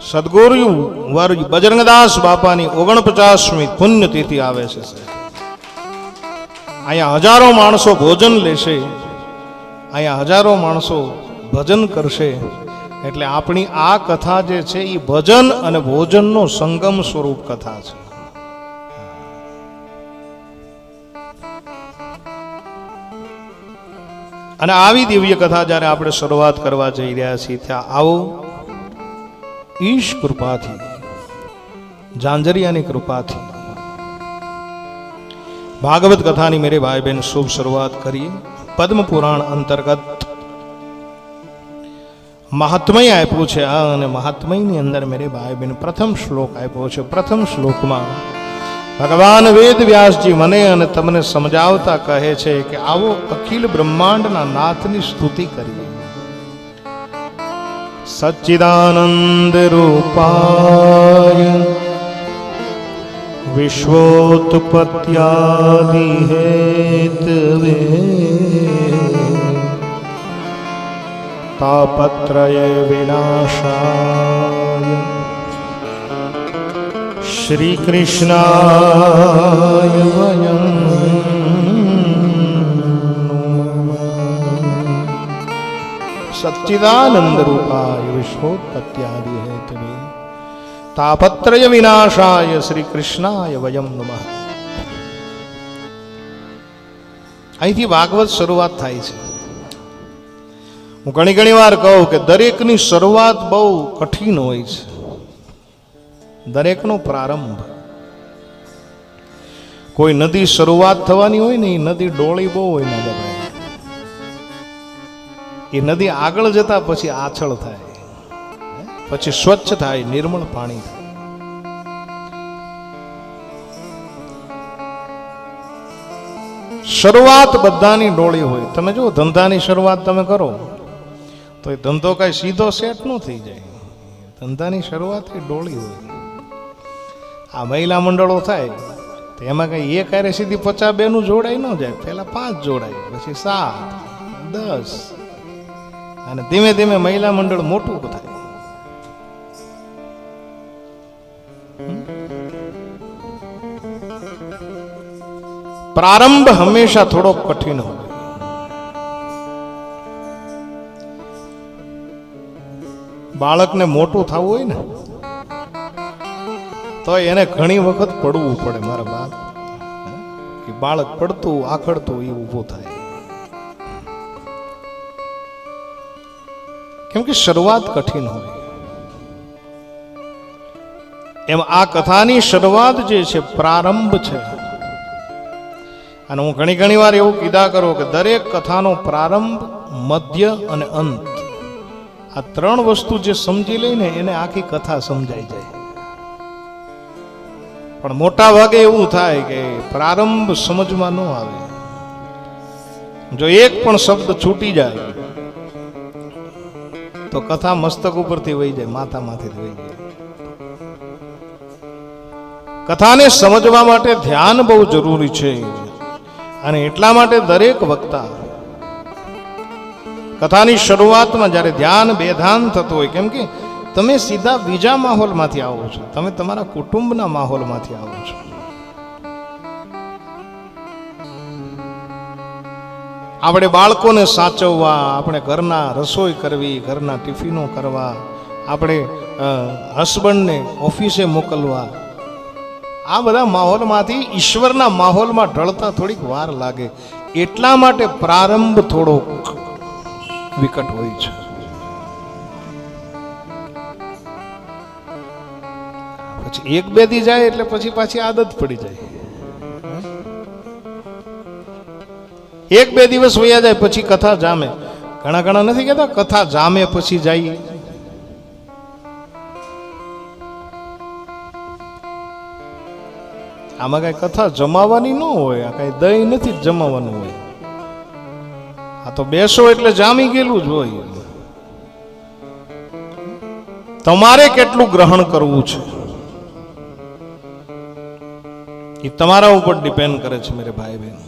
સદગુરુ વર બજરંગદાસ બાપાની ઓગણપચાસમી પુણ્યતિથિ આવે છે અહીંયા હજારો માણસો ભોજન લેશે, અહીંયા હજારો માણસો ભજન કરશે. એટલે આપણી આ કથા જે છે એ ભજન અને ભોજનનો સંગમ સ્વરૂપ કથા છે. અને આવી દિવ્ય કથા જ્યારે આપણે શરૂઆત કરવા જઈ રહ્યા છીએ, ત્યાં આવો. ઈશ કૃપાથી જાંજરિયાની કૃપાથી. ભાગવત કથાની મેરે ભાઈ બહેન શુભ શરૂઆત કરીએ. પદ્મ પુરાણ અંતર્ગત મહાત્મય આપ્યું છે આ અને મહાત્મયની અંદર મેરે ભાઈ બહેન પ્રથમ શ્લોક આપ્યો છે. પ્રથમ શ્લોકમાં ભગવાન વેદ વ્યાસજી મને અને તમને સમજાવતા કહે છે કે આવો અખિલ બ્રહ્માંડના નાથની સ્તુતિ કરીએ. सच्चिदानन्दरूपाय विश्वोत्पत्यादिहेतवे तापत्रये विनाशाय श्रीकृष्णाय वयम् સચ્ચિદાનંદ રૂપાય વિશ્વોત્પત્યાદિ હેતવે તાપત્રય વિનાશાય શ્રી અહીંથી ભાગવત શરૂઆત થાય છે. હું ઘણી ઘણી વાર કહું કે દરેકની શરૂઆત બહુ કઠિન હોય છે. દરેકનો પ્રારંભ. કોઈ નદી શરૂઆત થવાની હોય ને એ નદી ડોળી બહુ હોય ના એ નદી આગળ જતા પછી આછળ થાય. પછી સ્વચ્છ થાય, નિર્મળ પાણી થાય. શરૂઆત બધાની ડોળી હોય. તમે જો ધંધાની શરૂઆત તમે કરો, તો એ ધંધો કઈ સીધો સેટ ન થઈ જાય. ધંધાની શરૂઆત એ ડોળી હોય. આ મહિલા મંડળો થાય, તો એમાં કઈ એક હારે સીધી પચાસ બેનું જોડાઈ ન જાય, પહેલાં પાંચ જોડાય, પછી સાત, દસ અને ધીમે ધીમે મહિલા મંડળ મોટું થાય. પ્રારંભ હંમેશા થોડો કઠિન હોય. બાળકને મોટું થવું હોય ને, તો એને ઘણી વખત પડવું પડે મારા બાપ બાળક પડતું, આખડતું એ ઊભું થાય. કેમ કે શરૂઆત કઠિન હોય. એમ આ કથાની શરૂઆત જે છે, પ્રારંભ છે. અને હું ઘણી ઘણી વાર એવું કીધા કરું કે દરેક કથાનો પ્રારંભ, મધ્ય અને અંત. આ ત્રણ વસ્તુ જે સમજી લઈને એને આખી કથા સમજાઈ જાય. પણ મોટા ભાગે એવું થાય કે પ્રારંભ સમજમાં ન આવે. જો એક પણ શબ્દ છૂટી જાય તો કથા મસ્તક ઉપરથી વહી જાય, માથામાંથી વહી જાય. કથાને સમજવા માટે ધ્યાન બહુ જરૂરી છે. અને એટલા માટે દરેક વક્તા કથાની શરૂઆતમાં જ્યારે ધ્યાન, બેધાન થતું હોય, કેમ કે તમે સીધા બીજા માહોલમાંથી આવો છો. તમે તમારા કુટુંબના માહોલમાંથી આવો છો. આપણે બાળકોને સાચવવા, આપણે ઘરના રસોઈ કરવી, ઘરના ટિફિનો કરવા, આપણે હસબન્ડને ઓફિસે મોકલવા. આ બધા માહોલમાંથી ઈશ્વરના માહોલમાં ઢળતા થોડીક વાર લાગે. એટલા માટે પ્રારંભ થોડો વિકટ હોય છે. પછી એક બે દી જાય એટલે પછી પાછી આદત પડી જાય. એક બે દિવસ વયા જાય, પછી કથા જામે. ઘણા ઘણા નથી કહેતા, કથા જામે પછી જાય. આમાં કઈ કથા જમાવાની ન હોય, આ કઈ દહીં નથી જમાવાનું હોય. આ તો બેસો એટલે જામી ગયેલું જ હોય. તમારે કેટલું ગ્રહણ કરવું છે? એ તમારા ઉપર ડિપેન્ડ કરે છે, મેરે ભાઈ બહેન